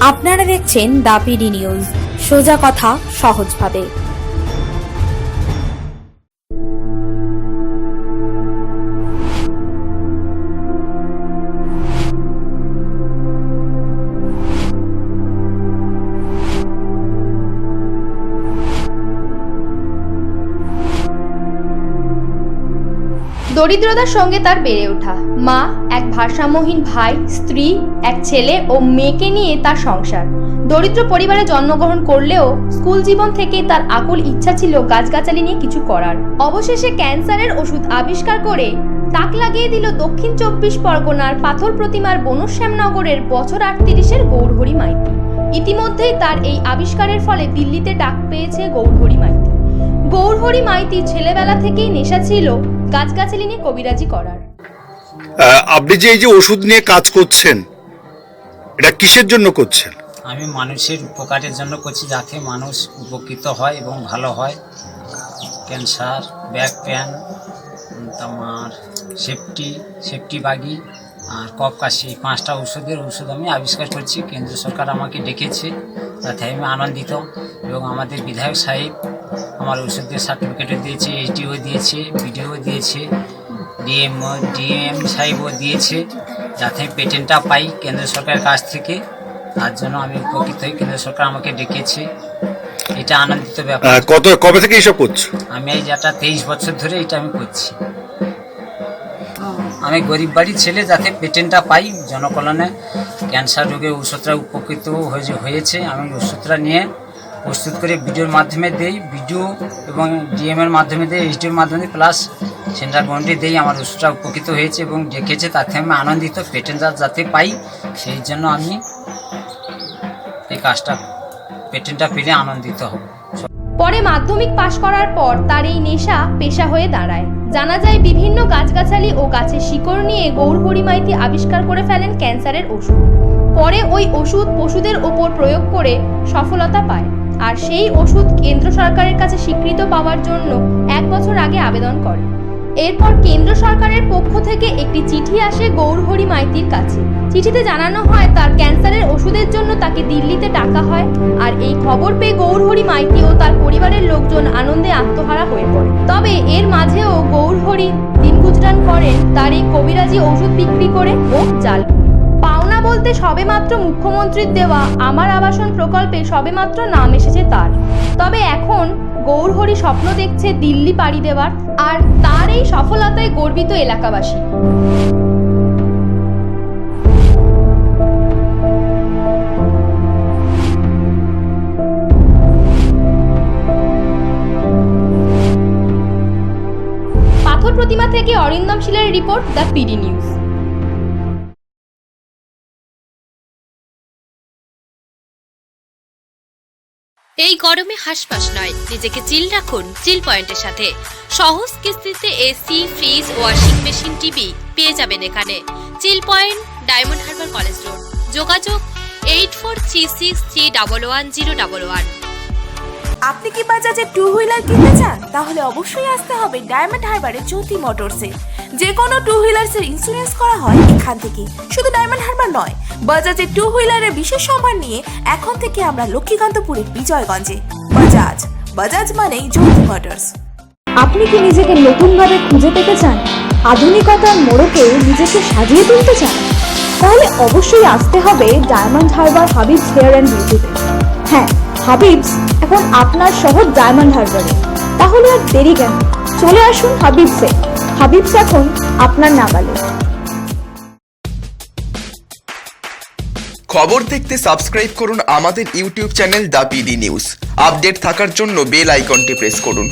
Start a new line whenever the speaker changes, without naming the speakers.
আপনারা দেখছেন দাপিডি নিউজ। সোজা কথা সহজভাবে।
দরিদ্রতার সঙ্গে তার বেড়ে ওঠা। মা ভারসাম্যহীন ভাই, স্ত্রী, এক ছেলে ও মেয়েকে নিয়ে তার সংসার। দরিদ্র পরিবারে জন্মগ্রহণ করলেও স্কুল জীবন থেকেই তার আকুল ইচ্ছা ছিল গাছগাছালি নিয়ে কিছু করার। অবশেষে ক্যান্সারের ওষুধ আবিষ্কার করে তাক লাগিয়ে দিল দক্ষিণ চব্বিশ পরগনার পাথর প্রতিমার বনশ্যামনগরের বছর আটত্রিশের গৌরহরি মাইতি। ইতিমধ্যেই তার এই আবিষ্কারের ফলে দিল্লিতে ডাক পেয়েছে গৌরহরি মাইতি। গৌরহরি মাইতি ছেলেবেলা থেকেই নেশা ছিল গাছগাছালি নিয়ে কবিরাজি করার।
আপনি যে এই যে ওষুধ নিয়ে কাজ করছেন, এটা কিসের জন্য করছেন?
আমি মানুষের উপকারের জন্য করছি যাতে মানুষ উপকৃত হয় এবং ভালো হয়। ক্যান্সার, ব্যাক পেন তোমার সেফটি সেফটি বাগি, আর কফ কাশি পাঁচটা ওষুধের ওষুধ আমি আবিষ্কার করছি। কেন্দ্র সরকার আমাকে ডেকেছে তাতে আমি আনন্দিত। এবং আমাদের বিধায়ক সাহেব আমার ওষুধের সার্টিফিকেটও দিয়েছে এইচডিও দিয়েছে বিডিও দিয়েছে। ডিএম ডিএম সাহেবও দিয়েছে যাতে পেটেন্টটা পাই কেন্দ্র সরকারের কাছ থেকে। তার জন্য আমি উপকৃত হই। কেন্দ্র সরকার আমাকে ডেকেছে। এটা আনন্দিত ব্যাপার।
কত কবে থেকে এইসব করছ?
আমি এই যেটা তেইশ বছর ধরে এটা আমি করছি। আমি গরিব বাড়ির ছেলে যাতে পেটেন্টটা পাই। জনকল্যাণে ক্যান্সার রোগে ওষুধটা উপকৃত হয়ে- হয়েছে। আমি ওষুধটা নিয়ে প্রস্তুত করে ভিডিওর মাধ্যমে দেই। ভিডিও এবং ডিএম এর মাধ্যমে দেই এইচডিওর মাধ্যমে প্লাস সেন্ট্রাল গভর্নমেন্টে দেই আমার ওষুধটা উপকৃত হয়েছে এবং দেখেছে তাতে আমি আনন্দিত পেটেন্টটা যাতে পাই, সেই জন্য আমি এই কাজটা, পেটেন্টটা পেলে আনন্দিত হব।
পরে মাধ্যমিক পাশ করার পর তার এই নেশা পেশা হয়ে দাঁড়ায়। জানা যায়, বিভিন্ন গাছগাছালি ও গাছের শিকড় নিয়ে গৌর পরিমাইতি আবিষ্কার করে ফেলেন ক্যান্সারের ওষুধ। পরে ওই ওষুধ পশুদের ওপর প্রয়োগ করে সফলতা পায়। আর সেই ওষুধ কেন্দ্র সরকারের কাছে স্বীকৃত পাওয়ার জন্য এক বছর আগে আবেদন করে। এরপর কেন্দ্র সরকারের পক্ষ থেকে একটি চিঠি আসে গৌরহরি মাইতির কাছে। চিঠিতে জানানো হয়, তার ক্যান্সারের ওষুধের জন্য তাকে দিল্লিতে ডাকা হয় আর এই খবর পেয়ে গৌরহরি মাইতি ও তার পরিবারের লোকজন আনন্দে আত্মহারা হয়ে পড়ে। তবে এর মাঝেও গৌরহরি দিন গুজরান করেন, তার এই কবিরাজি ওষুধ বিক্রি করে ও জাল পাওনা বলতে সবেমাত্র মুখ্যমন্ত্রীর দেওয়া আমার আবাসন প্রকল্পে সবেমাত্র নাম এসেছে তার। তবে এখন গৌরহরি স্বপ্ন দেখছে দিল্লি পাড়ি দেওয়ার আর তার এই সফলতায় গর্বিত এলাকাবাসী। পাথর প্রতিমা থেকে অরিন্দম শিলের রিপোর্ট দ্য পিডি নিউজ।
এই গরমে হাসপাস নয়। নিজেকে চিল রাখুন চিল পয়েন্টের সাথে। সহজ কিস্তিতে AC fridge washing machine TV পেয়ে যাবেন এখানে। Chill point, Diamond Harbour college road. যোগাযোগ eight four three six three double one zero double one
আপনি কি বাজাজের টু হুইলার কিনতে চান? তাহলে অবশ্যই আসতে হবে ডায়মন্ড হারবারের জ্যোতি মোটরসে যে কোনো টু হুইলার্সের ইন্স্যুরেন্স করা হয় এখান থেকে। শুধু ডায়মন্ড হারবার নয় বাজাজের টু হুইলারের বিশেষ সম্মান নিয়ে এখন থেকে আমরা লক্ষ্মীকান্তপুরের বিজয়গঞ্জে। বাজাজ বাজাজ মানেই জ্যোতি মোটরস
আপনি কি নিজেকে নতুনভাবে খুঁজে পেতে চান? আধুনিকতার মোড়কে নিজেকে সাজিয়ে তুলতে চান? তাহলে অবশ্যই আসতে হবে ডায়মন্ড হারবার হাবিবস হেয়ার অ্যান্ড বিউটিতে হ্যাঁ হাবিবস এখন আপনার শহর ডায়মন্ড হারবারে তাহলে আর দেরি কেন? চলে আসুন হাবিবসে হাবিবস এখন আপনার নাগালে।
খবর দেখতে সাবস্ক্রাইব করুন আমাদের YouTube channel the PD news. Update থাকার জন্য বেল আইকনটি প্রেস করুন।